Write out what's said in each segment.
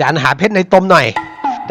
จานหาเพชรในตมหน่อย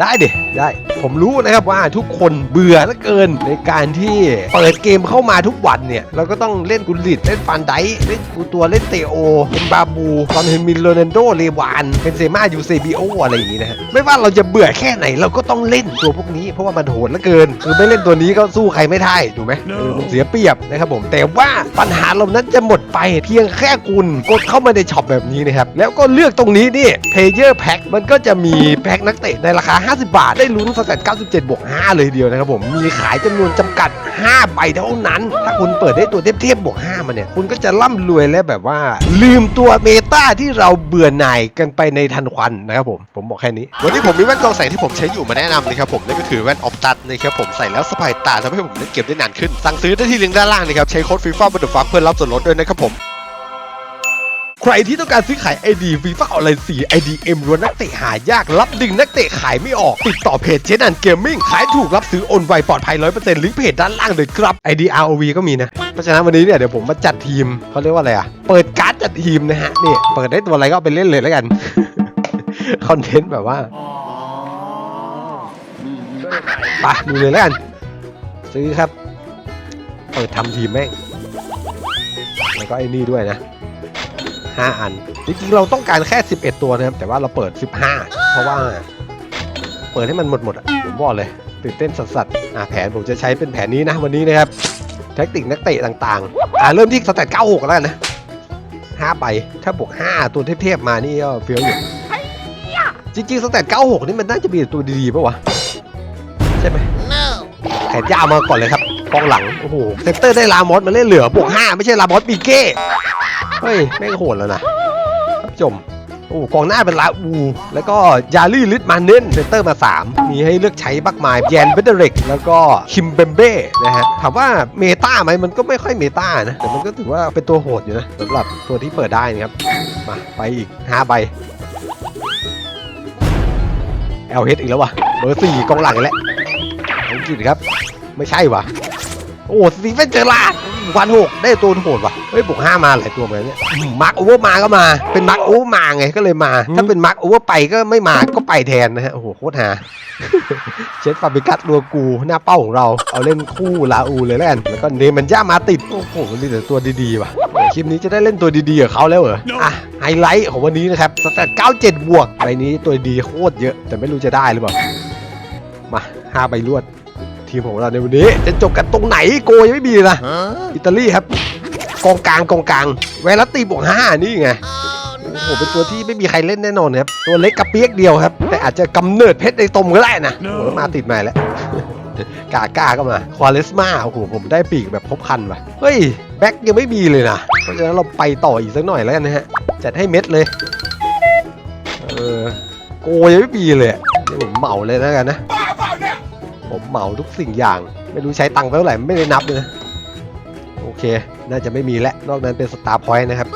ได้ดิได้ ผมรู้นะครับว่าทุกคนเบื่อเหลือเกินในการที่เปิดเกมเข้ามาทุกวันเนี่ย เราก็ต้องเล่นกุลิตเล่นฟันไดเล่นกูตัวเล่นเตโอเป็นบาบูตอนเฮนมินโรนันโดเลวานเป็นเซมายูเซบิโออะไรอย่างนี้นะฮะไม่ว่าเราจะเบื่อแค่ไหนเราก็ต้องเล่นตัวพวกนี้เพราะว่ามันโหดเหลือเกิน คือไม่เล่นตัวนี้ก็สู้ใครไม่ได้ถูกไหมเออมันเสียเปรียบนะครับผมแต่ว่าปัญหาเรานั้นจะหมดไปเพียงแค่คุณกดเข้ามาในช็อปแบบนี้นะครับแล้วก็เลือกตรงนี้นี่ Player Pack มันก็จะมีแพ็คนักเตะในราคา50บาท ได้ลุ้นสแตท97บวก5เลยเดียวนะครับผม มีขายจำนวนจำกัด 5 ใบเท่านั้น ถ้าคุณเปิดได้ตัวเทพๆบวก 5 มาเนี่ย คุณก็จะร่ำรวยและแบบว่า ลืมตัวเมตาที่เราเบื่อหน่ายกันไปในทันควันนะครับผม ผมบอกแค่นี้ วันนี้ผมมีแว่นกองแสงที่ผมใช้อยู่มาแนะนำนะครับผมนั่นก็คือแว่นออฟตัดนะครับผมใส่แล้วสบายตาทำให้ผมเล่นเกมได้นานขึ้น สั่งซื้อได้ที่ลิงก์ด้านล่างนะครับใช้โค้ดฟีฟ่าบันดฟักเพื่อรับส่วนลดด้วยนะครับผม ใครที่ต้องการซื้อขาย ID ฟีฟ่าออนไลน์4 IDM รวนนักเตะหายากรับดึงนักเตะขายไม่ออก ติดต่อเพจเจนันเกมมิ่งขายถูกรับซื้อโอนไวปลอดภัย100%ลิงก์เพจด้านล่างเลยครับ ID ROV ก็มีนะ เพราะฉะนั้นวันนี้เนี่ยเดี๋ยวผมมาจัดทีมเขาเรียกว่าอะไรอะ เปิดการ์ดจัดทีมนะฮะนี่เปิดได้ตัวอะไรก็เอาไปเล่นเลยแล้วกันคอนเทนต์แบบว่าไปดูเลยแล้วกัน ซื้อครับ เปิดทำทีมแม่งแล้วก็ไอ้นี่ด้วยนะ 5 อัน จริงๆ เราต้องการแค่ 11 ตัวนะครับ แต่ว่าเราเปิด 15 เพราะว่า เปิดให้มันหมดหมดอะ ผมบอกเลย ตื่นเต้นสัสๆอะแผนผมจะใช้เป็นแผนนี้นะ วันนี้นะครับ แท็กติกนักเตะต่างๆ อะ เริ่มที่สแตท96 แล้วกันนะ 5 ใบ ถ้าบวก 5 ตัวเทพๆมานี่ก็เฟี้ยวอยู่ จริงๆ สแตท96 นี่มันน่าจะมีแต่ตัวดีๆป่ะวะ ใช่ไหมแขนยาวมาก่อนเลยครับกองหลัง โอ้โห เซนเตอร์ได้ลามอสมาเล่นเหลือบวก5ไม่ใช่ลามอสปีเก้ เฮ้ย แม่งโหดแล้วนะท่ชมโอ้กองหน้าเป็นลาอู แล้วก็ยาลี่ลิทมาเน้นเซนเตอร์มา 3 มีให้เลือกใช้มากมายแยนเบเดเรกแล้วก็คิมเบมเบ้นะฮะ ถามว่าเมตาไหมมันก็ไม่ค่อยเมตานะ แต่มันก็ถือว่าเป็นตัวโหดอยู่นะสำหรับตัวที่เปิดได้นะครับ มา ไปอีก 5 ใบ LH อีกแล้ววะเบอร์สี่กองหลังอีกแล้วอังกฤษครับ ไม่ใช่วะโอ้สตีเฟนเจอร์ลาด วันหกได้ตัวโหดว่ะเฮ้ยบวกห้ามาหลายตัวเหมือนกันเนี่ยมาร์คโอเวอร์มาก็มา เป็นมาร์คโอเวอร์มาไงก็เลยมา ถ้าเป็นมาร์คโอเวอร์ไปก็ไม่มาก็ไปแทนนะฮะโอ้โหโคตรหาเชฟฟาบิกัสรัวกูหน้าเป้าของเราเอาเล่นคู่ลาอูเลยแล้วกันแล้วก็เนมันย่ามาติดโอ้โหนี่แต่ตัวดีๆว่ะโอ้คลิปนี้จะได้เล่นตัวดีๆกับเขาแล้วเหรออะไฮไลท์ของวันนี้นะครับสแตท97 บวกใบนี้ตัวดีโคตรเยอะ แต่ไม่รู้จะได้หรือเปล่ามาห้าใบรวด ทีมของเราในวันนี้ จะจบกันตรงไหนโกยังไม่มีเลยนะอิตาลีครับ กองกลางกองกลางเวลาตีบวกห้านี่ไงโอ้โหเป็นตัวที่ไม่มีใครเล่นแน่นอนครับ ตัวเล็กกระเปียกเดียวครับ แต่อาจจะกำเนิดเพชรในตมก็ได้นะโอ้โหมาติดใหม่แล้วกาก้าก็มาควาเลสมาโอ้โหผมได้ปีกแบบครบครันว่ะเฮ้ย แบ็คยังไม่มีเลยนะ เพราะฉะนั้นเราไปต่ออีกสักหน่อยแล้วกันนะฮะ จัดให้เม็ดเลย เออ โกยังไม่มีเลยอะเดี๋ยวผมเหมาเลยแล้วกันนะผม เหมาทุกสิ่งอย่าง ไม่รู้ใช้ตังค์ไปเท่าไหร่ไม่ได้นับเลยนะโอเค น่าจะไม่มีแล้วนอกนั้นเป็นสตาร์พอยต์นะครับ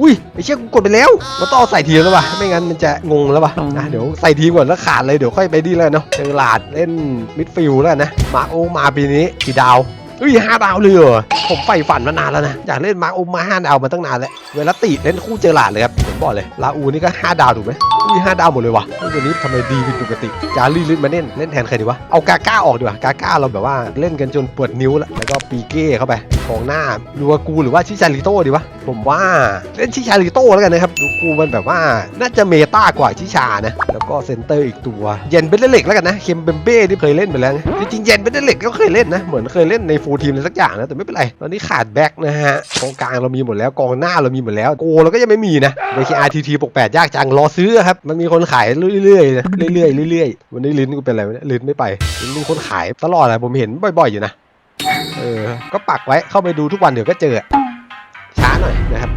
อุ้ยไอเชี่ยกูกดไปแล้วมันต้องเอาใส่ทีมแล้วป่ะไม่งั้นมันจะงงแล้วป่ะอะเดี๋ยวใส่ทีมก่อนแล้วขาดเลยเดี๋ยวค่อยไปดีแล้วเนาะเจอหลาดเล่นมิดฟิลด์แล้วกันนะมาร์คโอมาปีนี้กี่ดาว เฮ้ยห้าดาวเลยเหรอผมใฝ่ฝันมานานแล้วนะ อยากเล่นมาร์คโอมาห้าดาวมาตั้งนานแล้วเวลาติเล่นคู่เจอหลาดเลยครับผมบอกเลยลาอูนี่ก็ห้าดาวถูกไหมอุ้ยห้าดาวหมดเลยวะเฮ้ยวันนี้ทำไมดีผิดปกติจารีลิสมาเล่นเล่นแทนใครดีวะเอากาก้าออกดีกว่ากาก้าเราแบบว่าเล่นกันจนปวดนิ้วแล้วแล้วก็ปีเก้เข้าไปกองหน้าลูอากูหรือว่าชิชาริโต้ดีวะผมว่าเล่นชิชาริโต้แล้วกันนะครับลูกูมันแบบว่าน่าจะเมตากว่าชิชานะแล้วก็เซนเตอร์อีกตัวเย็นเป็นเล็กแล้วกันนะเคมเบมเบ้ที่เคยเล่นไปแล้วจริงๆเย็นเป็นเล็กก็เคยเล่นนะเหมือนเคยเล่นในฟูลทีมอะไรสักอย่างนะแต่ไม่เป็นไรตอนนี้ขาดแบ็กนะฮะกองกลางเรามีหมดแล้วกองหน้าเรามีหมดแล้วโกเราก็ยังไม่มีนะ BKRTT ปกแปดยากจังรอซื้อครับมันมีคนขายเรื่อยๆนะเรื่อยๆเรื่อยๆวันนี้ลิ้นกูเป็นอะไรลิ้นไม่ไปลินมีคนขายตลอดเลยผมเห็นบ่อย ๆอยู่นะเออก็ปักไว้เข้าไปดูทุกวันเดี๋ยวก็เจอช้าหน่อยนะครับ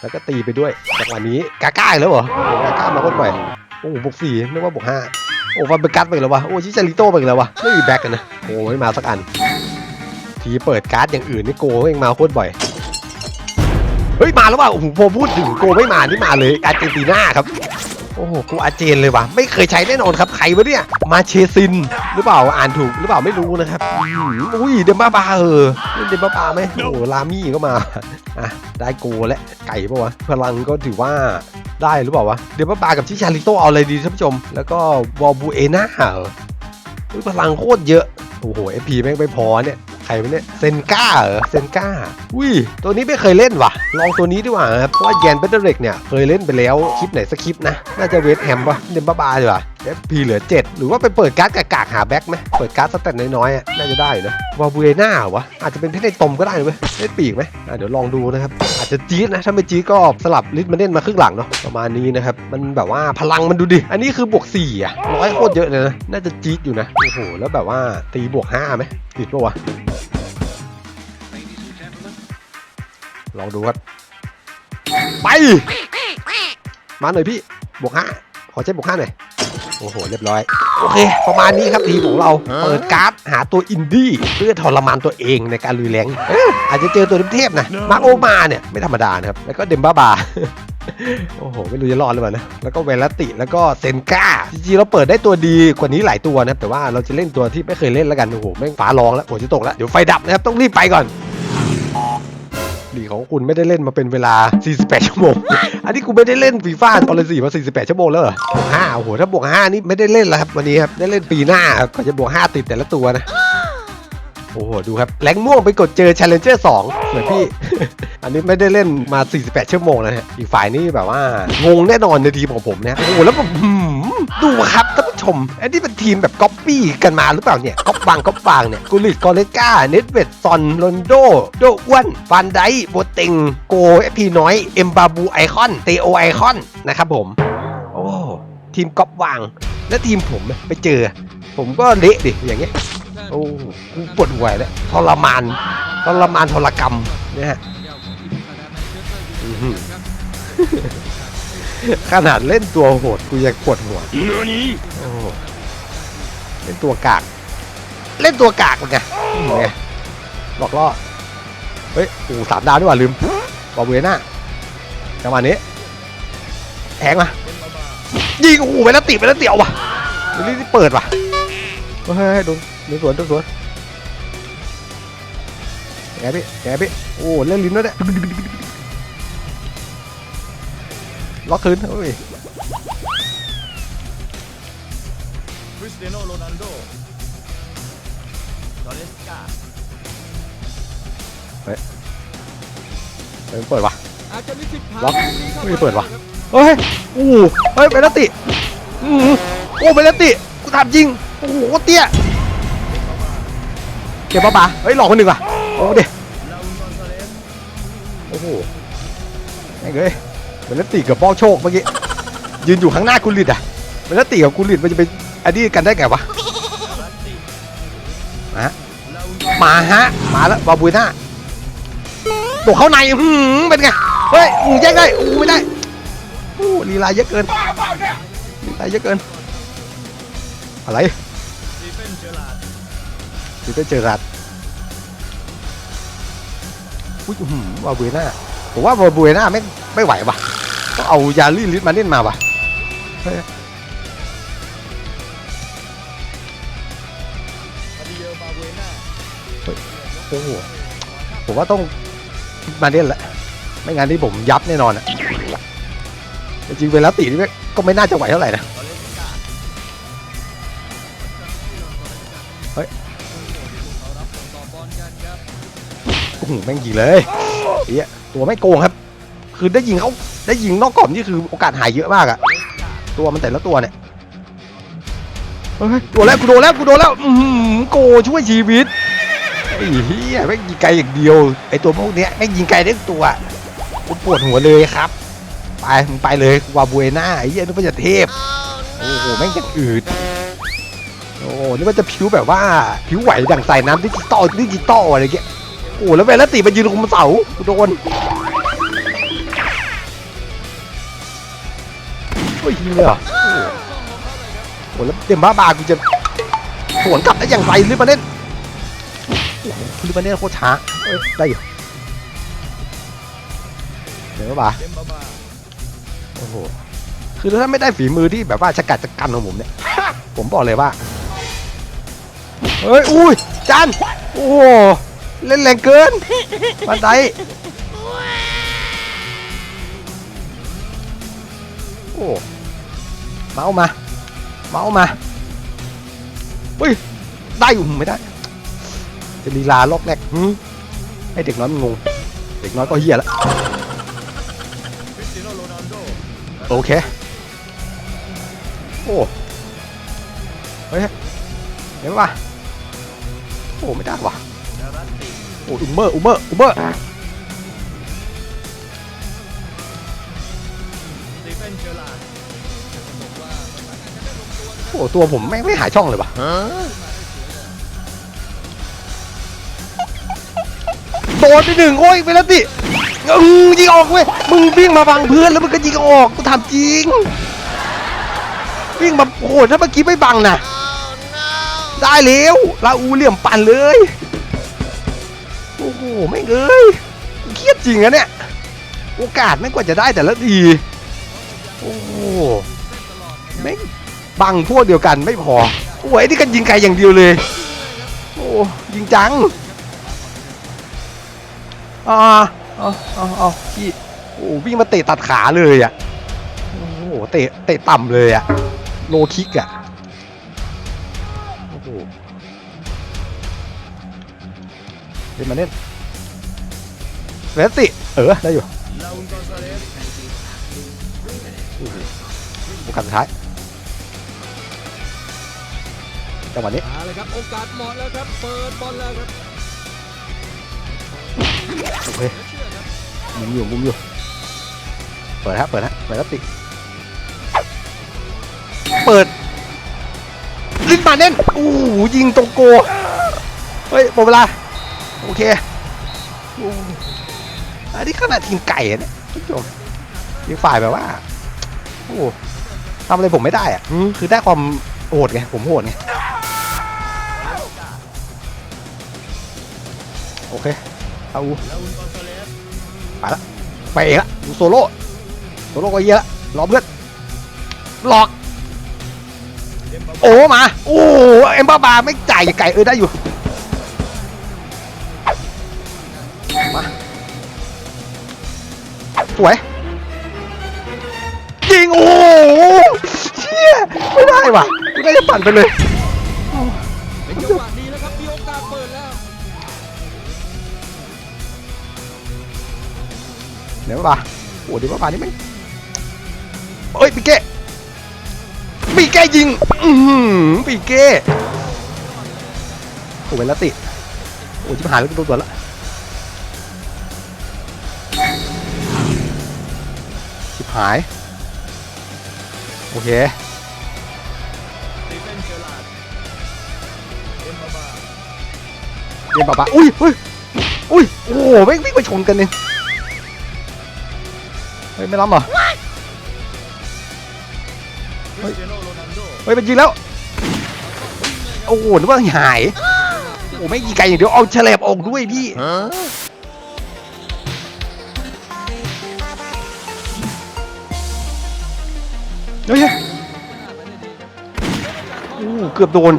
แล้วก็ตีไปด้วยจังหวะนี้กาก้าแล้วเหรอกาก้ามาคนบ่อยโอ้โหบวกสี่ไม่ว่าบวกห้าโอ้ฟันเบกัสไปแล้ววะโอ้ชิชาริโต้ไปแล้ววะไม่มีแบ็กกันนะโอ้ไม่มาสักอัน ทีเปิดการ์ดอย่างอื่นนี่โกเองมาโคตรบ่อย เฮ้ยมาแล้วว่ะโอ้โหพอพูดถึงโกไม่มานี่มาเลยอาร์เจนตินาครับ โอ้โหกูอาเจนเลยว่ะ ไม่เคยใช้แน่นอนครับใครวะเนี่ย มาเชซิน หรือเปล่าอ่านถูกหรือเปล่าไม่รู้นะครับอืมอุ้ยเดมบ้าบาเออนี่เดมบ้าบาไหมโอ้โหลามี่ก็มาอะได้โกและไก่ปะวะพลังก็ถือว่าได้หรือเปล่าวะเดมบ้าบากับชิชาริโตเอาอะไรดีท่านผู้ชม แล้วก็วอลบูเอน่าเหรออุ๊ยพลังโคตรเยอะ โอ้โหเอพีแม่งไม่พอเนี่ยใค รวะเนี่ยเซนก้าเหรอเซนก้าอุ้ยตัวนี้ไม่เคยเล่นว่ะ ลองตัวนี้ดีกว่าครับเพราะว่าแยนเบเตอร์เร็กเนี่ยเคยเล่นไปแล้วคลิปไหนสักคลิปนะน่าจะเวสแฮมปะเดมบ้าบาดีกว่า FP เหลือ 7 หรือว่าไปเปิดการ์ดกากๆหาแบ็คไหมเปิดการ์ดสแตทน้อยๆอะน่าจะได้นะวาบูเอน่าวะอาจจะเป็นเพชรในตมก็ได้นะเว้ยเล่นปีกไหมเดี๋ยวลองดูนะครับ อาจจะจี๊ดนะ ถ้าไม่จี๊ดก็สลับลิทมาเล่นมาครึ่งหลังเนาะประมาณนี้นะครับ มันแบบว่าพลังมันดูดิ อันนี้คือบวก4อะร้อยโคตรเยอะเลยนะน่าจะจี๊ดอยู่นะโอ้โหแล้วแบบว่าตีบวก5ไหมติดปะวะลองดูครับไปมาหน่อยพี่บวกห้าขอเช็คบวกห้าหน่อย โอ้โห เรียบร้อย โอเค ประมาณนี้ครับทีมของเรา เปิดการ์ดหาตัวอินดี้เพื่อทรมานตัวเองในการลุยแรงเอ้ยอาจจะเจอตัวเทพๆนะ มาร์โอมาเนี่ย ไม่ธรรมดานะครับ แล้วก็เดมบ้าบาโอ้โห ไม่รู้จะรอดหรือเปล่านะ แล้วก็เวลติแล้วก็เซนก้าจริงๆเราเปิดได้ตัวดีกว่านี้หลายตัวนะครับแต่ว่าเราจะเล่นตัวที่ไม่เคยเล่นแล้วกันโอ้โหแม่งฟ้าร้องแล้วฝนจะตกแล้วเดี๋ยวไฟดับนะครับต้องรีบไปก่อนดีของคุณไม่ได้เล่นมาเป็นเวลา 48 ชั่วโมง อันนี้กูไม่ได้เล่นฟีฟ่าตอนเลยสี่มา48ชั่วโมงแล้วเหรอบวก5โอ้โหถ้าบวก5นี่ไม่ได้เล่นแล้วครับวันนี้ครับได้เล่นปีหน้าครับก็จะบวก5ติดแต่ละตัวนะโอ้โหดูครับแรงม่วงไปกดเจอ Challenger 2เหมือนพี่ อันนี้ไม่ได้เล่นมา 48 ชั่วโมงแล้วนะฮะอีกฝ่ายนี่แบบว่างงแน่นอนในทีมของผมนะโอ้โหแล้วแบบหืมดูครับท่านผู้ ชมอันนี้เป็นทีมแบบก๊อปปี้กันมาหรือเปล่าเนี่ยก๊อปบางก๊อปบางเนี่ยกุลิตกอเลก้าเนตเวดซอนโรนโด โดอ้วนฟันไดโบเต็งโกเอพีน้อยเอ็มบาบูไอคอนเตโอไอคอนนะครับผม โอ้ทีมก๊อปวาง แล้วทีมผมไปเจอ ผมก็เละดิอย่างเงี้ยโอ้กูปวดหัวเลยทรมานทรมานทรกรรมเนี่ยฮะ ขนาดเล่นตัวโหดกูยังปวดหัวโอ้เล่นตัวกาก เล่นตัวกากเลยไงอืมไงบอกล่อเฮ้ยโอ้สามดาวด้วยว่ะลืมบอลเวน่าจังหวะนี้แทงมายิงโอ้โหไปแล้วติไปแล้วเตี่ยวว่ะนี่นี่เปิดว่ะเฮ้ยโดนโดนสวนโดนสวนแกพี่แกพี่โอ้เล่นลิ้นแล้วเนี่ย ล็อกคืนเฮ้ยคริสเตียโนโรนัลโดลอเรสกาเฮ้ยเปิดว่ะอาจจะมีสิทธิ์ล็อกไม่เปิดว่ะ เฮ้ยโอ้โหเฮ้ยเบลติอือหือโอ้เบลติกูถามจริงโอ้โหโคตรเตี้ยเก็บปะปะเฮ้ยหลอกคนหนึ่งว่ะโอ้เด็ลาอุนกอนซาเลสโอ้โหไอ้เอ้ย เบลติกับป้อโชคเมื่อกี้ยืนอยู่ข้างหน้ากุลิตอะเบลติกับกุลิตมันจะเป็นอันนี้กันได้ไงวะมาฮะมาฮะมาแล้วบาบูน่าตัวเข้าในหืมเป็นไงเฮ้ยอืมแยกได้อูไม่ได้โอ้ลีลาเยอะเกินลีลาเยอะเกิน อะไรสตีเฟนเจอร์ร์ดถึงได้เจอรัดอุ้ยอื้อหืมวาบูน่าผมว่าวาบูน่าไม่ไม่ไหวว่ะ เอายาลี่ลิสมาเล่นมาว่ะโอ้โหผมว่าต้องมาเล่นละ ไม่งั้นที่ผมยับแน่นอนอะจริงๆเวลาตีนี่ก็ไม่น่าจะไหวเท่าไหร่นะเฮ้ยเขารับส่งต่อบอลกันครับโอ้โหแม่งยิงเลยเฮียตัวไม่โกงครับ คือได้ยิงเขา ได้ยิงนอกกรอบนี่คือโอกาสหายเยอะมากอะตัวมันแต่ละตัวเนี่ยเฮ้ยโดนแล้วกูโดนแล้วกูโดนแล้วอือหือโกช่วยชีวิตไอ้เฮียแม่งยิงไกลอย่างเดียวไอ้ตัวพวกเนี้ยแม่งยิงไกลได้ทุกตัวกูปวดหัวเลยครับไปมึงไปเลยวาบูเอน่าไอ้เหี้ยนึกว่าจะเทพโอ้โหแม่งยังอืดโอ้โหนึกว่าจะผิวแบบว่าผิวไหวดังใส่น้ำดิจิตอลดิจิตอลอะไรเงี้ยโอ้โหแล้วเวลาตีมันยืนคุมเสากูโดน ยยิงเลยเหรอโอ้โหแล้วเดมบ้าบากูจะสวนกลับได้อย่างไรลิบาเน่นโอ้โหลิบาเน่นโคตรช้าได้อยู่เดี๋ยวบ้าโอ้โหคือถ้าไม่ได้ฝีมือที่แบบว่าชะกัดชะกันของผมเนี่ย ผมบอกเลยว่าเฮ้ยอุ้ยจันโอ้โหเล่นแรงเกินบันไดโอ้ เมาส์มา เมาส์มาอุ้ย ได้อยู่ไม่ได้ จะลีลาล็อกแรกหืมให้เด็กน้อยมันงง เด็กน้อยก็เฮียแล้ยโนโรนัลโดโอเค โอ้ เฮ้ยเห็นปะโอ้ ไม่ได้ว่ะนาโอ้อุมเบอร์อุมเบอร์อุมเบอร์เฟนเจอร์ลาร์ดบอกว่า โอ้ตัวผมไม่ไม่หายช่องเลยว่ะโดนไปหนึ่งโอ้ยไปแล้วติอืมยิงออกเว้ยมึงวิ่งมาบังเพื่อนแล้วมึงก็ยิงออกกูถามจริงวิ่งมาโอ้โหถ้าเมื่อกี้ไม่บังนะได้แล้วลาอูเหลี่ยมปั่นเลยโอ้โหไม่งเอ้ยเครียดจริงอะเนี่ยโอกาสไม่งกว่าจะได้แต่ละทีโอ้โหแม่ง บังพวกเดียวกันไม่พอโอ้ยนี่ก็ยิงไกลอย่างเดียวเลย โอ้ยิงจังอ่าเอาเอาเอพี่โอ้วิ่งมาเตะตัดขาเลยอะโอ้โหเตะเตะต่ำเลยอะโลคิกอะโอ้โหเล่นมาเล่นเวสติเออได้อยู่ลาอุนกอนซาเลสโอกาสสุดท้าย จังหวะนี้มาเลยครับโอกาสเหมาะแล้วครับเปิดบอลแล้วครับโอเคมุมอยู่มุมอยู่เปิดฮะเปิดฮะเปิดแล้วติดเปิดลินมาเน่นอู้หูยิงตรงโกเฮ้ยหมดเวลาโอเคโอ้อันนี้ขนาดทีมไก่อะเนี่ยท่านผู้ชมทีมฝ่ายแบบว่าโอ้ทำอะไรผมไม่ได้อะอืมคือได้ความโหดไงผมโหดไง เคเอาลาอุนกอนซาเลสไปเองละดูโซโล่โซโล่ก็เยอะละรอเพื่อนหลอก โอ้มาโอ้เอ็มบ้าบาไม่จ่ายไก่เออได้อยู่มาสวยยิงโอ้เชี่ยไม่ได้ว่ะกูน่าจะปั่นไปเลย เดี๋ยวป่ะโอ้เดี๋ยวป่ะนี่ไม่เอ้ยปีเก้ปีเก้ยิง อือหือปีเก้โอ้เวลาติ โอ้ชิบหายแล้วตัวตัวละชิบหาย โอเคเฟนเจอร์ลาร์ดเดมบาบาเรียนปะปะอุ้ยอุ้ยอุ้ยโอ้โหไม่งวิ่งมาชนกันเนี่ย เฮ้ยไม่ล้ำเหรอคริสเตียโนโรนัลโดเฮ้ยมันยิงแล้ว โอ้โหนึกว่าหาย โอ้ไม่ยิงไกลอย่างเดียวเอาแฉลบออกด้วยพี่ เฮ้ยโอ้เกือบโดน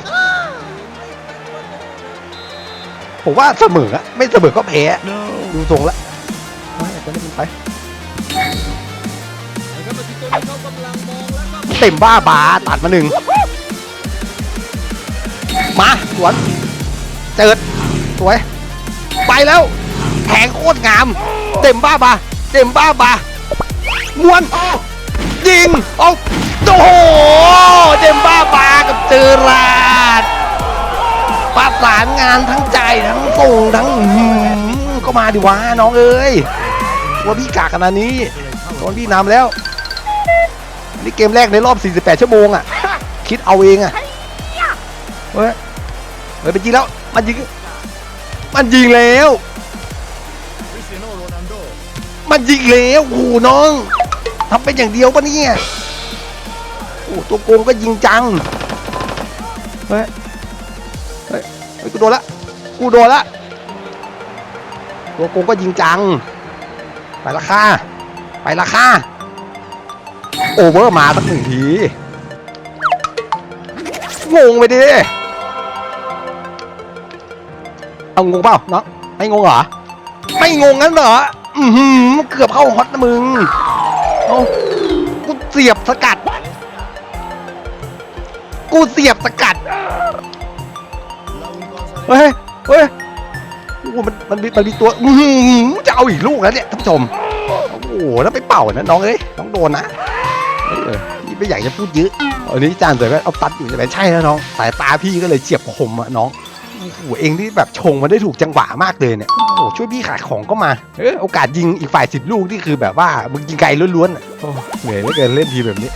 ผมว่าเสมออะไม่เสมอก็แพ้ ดูทรงแล้วเฮ้ยจะเล่นมันไปนะครับมาที่ตัวนี้เข เต็มบ้าบาตัดมาหนึ่งมาสวนเจิดสวย ไปแล้วแทงโคตรงาม เต็มบ้าบาเต็มบ้าบามวนยิงเอาโอ้โหเต็มบ้าบากับเจอราดประสานงานทั้งใจทั้งส่งทั้งก็มาดิวะน้องเอ้ยว่าพี่กากขนาดนี้ตอนพี่นำแล้ว นี่เกมแรกในรอบ 48 ชั่วโมงอะ คิดเอาเองอะเฮ้ยเฮ้ยมันยิงแล้ว มันยิง มันยิงแล้ว มันยิงแล้วโอ้น้องทำเป็นอย่างเดียวปะเนี่ยโอ้ตัวโกงก็ยิงจัง เฮ้ย เฮ้ยเฮ้ยกูโดนละ กูโดนละ ตัวโกงก็ยิงจัง ไปละค่าไปละค่า โอเวอร์มาสักหนึ่งที งงไปดิ เอางงเปล่าน้องไม่งงเหรอ ไม่งงงั้นเหรอ อือหือเกือบเข้าฮอตนะมึงเอากูเสียบสกัด กูเสียบสกัด เฮ้ย เฮ้ยโอ้โหมันมันมีมันมีตัวอือหือจะเอาอีกลูกแล้วเนี่ยท่านผู้ชม โอ้โหแล้วไปเป่านะน้องเอ้ยน้องโดนนะ เออพี่ไม่อยากจะพูดเยอะอันนี้จานแล้ว่าเอาตัดอยู่ใช่ไหมใช่แล้วน้อง สายตาพี่ก็เลยเฉียบคมอะน้องโอ้เองที่แบบชงมันได้ถูกจังหวะมากเลยเนี่ยโอ้ช่วยพี่ขายของก็มาเออโอกาสยิงอีกฝ่ายสิบลูกนี่คือแบบว่ามึงยิงไกลล้วนๆอะโอ้เหนื่อยเหลือเกินเล่นทีแบบนี้